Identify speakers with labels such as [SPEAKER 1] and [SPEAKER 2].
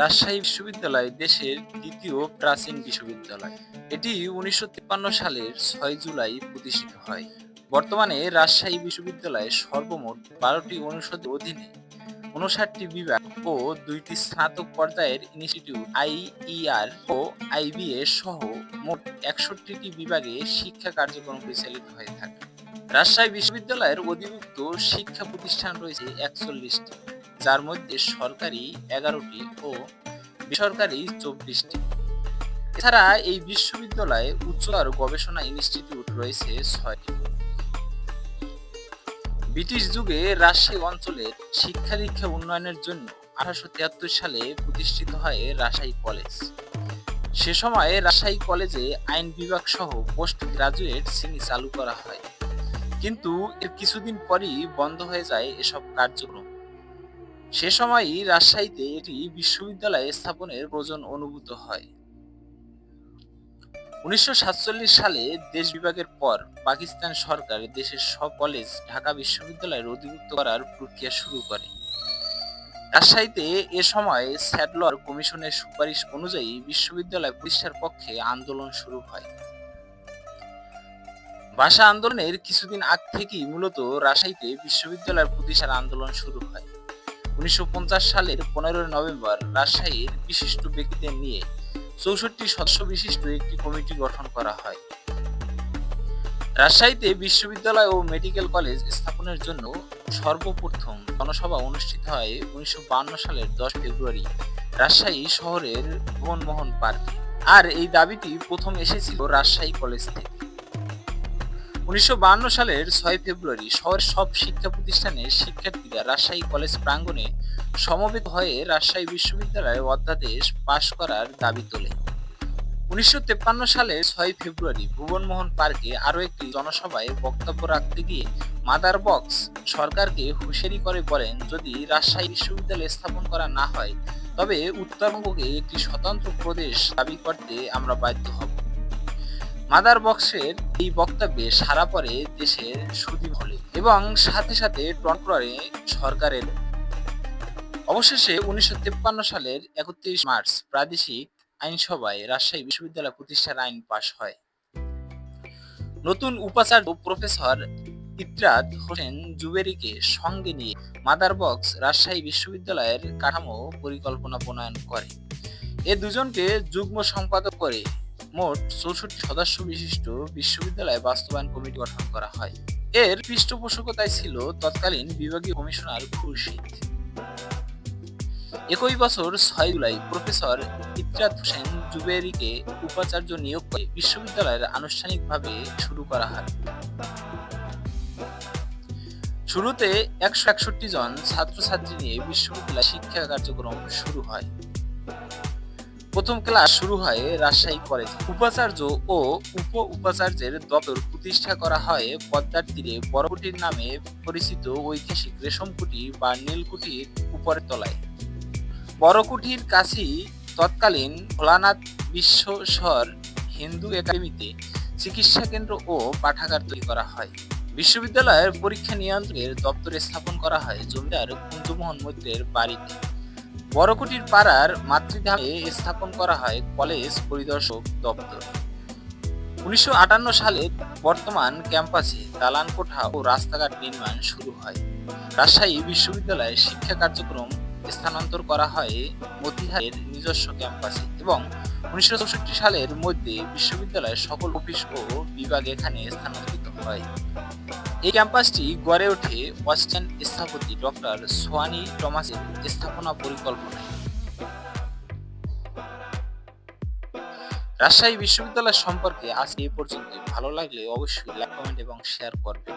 [SPEAKER 1] রাজশাহী বিশ্ববিদ্যালয় দেশের দ্বিতীয় প্রাচীন বিশ্ববিদ্যালয়। এটি উনিশশো তিপ্পান্ন সালের ছয় জুলাই প্রতিষ্ঠিত হয়। বর্তমানে রাজশাহী বিশ্ববিদ্যালয়ে সর্বমোট বারোটি অনুষদের অধীনে উনষাটটি বিভাগ ও দুইটি স্নাতক পর্যায়ের ইনস্টিটিউট আইইআর ও আইবিএ সহ মোট একষট্টিটি বিভাগে শিক্ষা কার্যক্রম পরিচালিত হয়ে থাকে। রাজশাহী বিশ্ববিদ্যালয়ের অধিভুক্ত শিক্ষা প্রতিষ্ঠান রয়েছে একচল্লিশটি। যার মধ্যে সরকারি এগারোটি ও বেসরকারি চব্বিশটি। এছাড়া এই বিশ্ববিদ্যালয়ে উচ্চতর গবেষণা ইনস্টিটিউট রয়েছে ছয়টি। ব্রিটিশ যুগে রাজশাহী অঞ্চলের শিক্ষা দীক্ষা উন্নয়নের জন্য আঠারোশো তিয়াত্তর সালে প্রতিষ্ঠিত হয় রাজশাহী কলেজ। সে সময় রাজশাহী কলেজে আইন বিভাগ সহ পোস্ট গ্রাজুয়েট শ্রেণি চালু করা হয়। কিন্তু এর কিছুদিন পরই বন্ধ হয়ে যায় এসব কার্যক্রম। সে সময়ই রাজশাহীতে এটি বিশ্ববিদ্যালয় স্থাপনের প্রয়োজন অনুভূত হয়। উনিশশো সাতচল্লিশ সালে দেশ বিভাগের পর পাকিস্তান সরকার দেশের সব কলেজ ঢাকা বিশ্ববিদ্যালয়ের অধিভুক্ত করার প্রক্রিয়া শুরু করে। রাজশাহীতে এ সময় স্যাডলর কমিশনের সুপারিশ অনুযায়ী বিশ্ববিদ্যালয় প্রতিষ্ঠার পক্ষে আন্দোলন শুরু হয়। ভাষা আন্দোলনের কিছুদিন আগ থেকেই মূলত রাজশাহীতে বিশ্ববিদ্যালয় প্রতিষ্ঠার আন্দোলন শুরু হয়। উনিশশো সালের পনেরোই নভেম্বর রাজশাহীর বিশিষ্ট ব্যক্তিদের নিয়ে চৌষট্টি সদস্য বিশিষ্ট একটি কমিটি গঠন করা হয়। রাজশাহীতে বিশ্ববিদ্যালয় ও মেডিকেল কলেজ স্থাপনের জন্য সর্বপ্রথম জনসভা অনুষ্ঠিত হয় উনিশশো সালের দশ ফেব্রুয়ারি রাজশাহী শহরের ভুবনমোহন পার্কে। আর এই দাবিটি প্রথম এসেছিল রাজশাহী কলেজ থেকে। উনিশশো সালের ছয় ফেব্রুয়ারি শহরের সব শিক্ষা প্রতিষ্ঠানের শিক্ষার্থীরা রাজশাহী কলেজ প্রাঙ্গণে সমবেত হয়ে রাজশাহী বিশ্ববিদ্যালয়ের অধ্যাদেশ পাশ করার দাবি তোলে। উনিশশো সালে ছয় ফেব্রুয়ারি ভুবনমোহন পার্কে আরও একটি জনসভায় বক্তব্য রাখতে গিয়ে মাদার বক্স সরকারকে হুঁশিয়ারি করে বলেন, যদি রাজশাহী বিশ্ববিদ্যালয় স্থাপন করা না হয়, তবে উত্তরবঙ্গকে একটি স্বতন্ত্র প্রদেশ দাবি করতে আমরা বাধ্য হব। মাদার বক্সের এই বক্তব্যে সারা পরে দেশের সুদী হলে এবং সাথে সাথে টন সরকারের। অবশেষে উনিশশো সালের একত্রিশ মার্চ প্রাদেশিক আইনসভায় রাজশাহী বিশ্ববিদ্যালয় প্রতিষ্ঠার আইন পাশ হয়। নতুন উপাচার্য প্রফেসর ইতরাত হোসেন জুবেরিকে সঙ্গে নিয়ে মাদার বক্স রাজশাহী বিশ্ববিদ্যালয়ের কাঠামো পরিকল্পনা প্রণয়ন করে। এ দুজনকে যুগ্ম সম্পাদক করে মোট চৌষট্টি সদস্য বিশিষ্ট বিশ্ববিদ্যালয় বাস্তবায়ন কমিটি গঠন করা হয়। এর পৃষ্ঠপোষকতায় ছিল তৎকালীন বিভাগীয় কমিশনার খুরশিদ। একই বছর ছয় জুলাই প্রফেসর ইতরাত হোসেন জুবেরিকে উপাচার্য নিয়োগ করে বিশ্ববিদ্যালয়ের আনুষ্ঠানিকভাবে শুরু করা হয়। শুরুতে একশো একষট্টি জন ছাত্রছাত্রী নিয়ে বিশ্ববিদ্যালয় শিক্ষা কার্যক্রম শুরু হয়। প্রথম ক্লাস শুরু হয় রাজশাহী কলেজ। উপাচার্য ও উপ উপাচার্যের দপ্তর প্রতিষ্ঠা করা হয় পদ্মার তীরে। বড়কুটির নামে পরিচিত ঐতিহাসিক রেশমকুটি বা নীলকুটির উপরের তলায়। বড়কুটির কাছেই তৎকালীন ভোলানাথ বিশ্বস্বর হিন্দু একাডেমিতে চিকিৎসা কেন্দ্র ও পাঠাগার তৈরি করা হয়। বিশ্ববিদ্যালয়ের পরীক্ষা নিয়ন্ত্রণের দপ্তর স্থাপন করা হয় জমিদার কুঞ্জমোহন মৈত্রের বাড়িতে। বড়কুটির পাড়ার মাতৃধামে স্থাপন করা হয় কলেজ পরিদর্শক দপ্তর। উনিশশো সালে বর্তমান ক্যাম্পাসে দালান কোঠা ও রাস্তাঘাট নির্মাণ শুরু হয়। রাজশাহী বিশ্ববিদ্যালয়ে শিক্ষা কার্যক্রম স্থানান্তর করা হয় মতিহারের নিজস্ব ক্যাম্পাসে এবং উনিশশো চৌষট্টি সালের মধ্যে বিশ্ববিদ্যালয়ের সকল অফিস ও বিভাগ এখানে স্থানান্তরিত হয়। এই ক্যাম্পাসটি গড়ে ওঠে ওয়েস্টার্ন স্থাপতি ডক্টর সোয়ানি টমাসের স্থাপনা পরিকল্পনায়। রাজশাহী বিশ্ববিদ্যালয় সম্পর্কে আজ এ পর্যন্ত ভালো লাগলে অবশ্যই লাইক কমেন্ট এবং শেয়ার করবেন।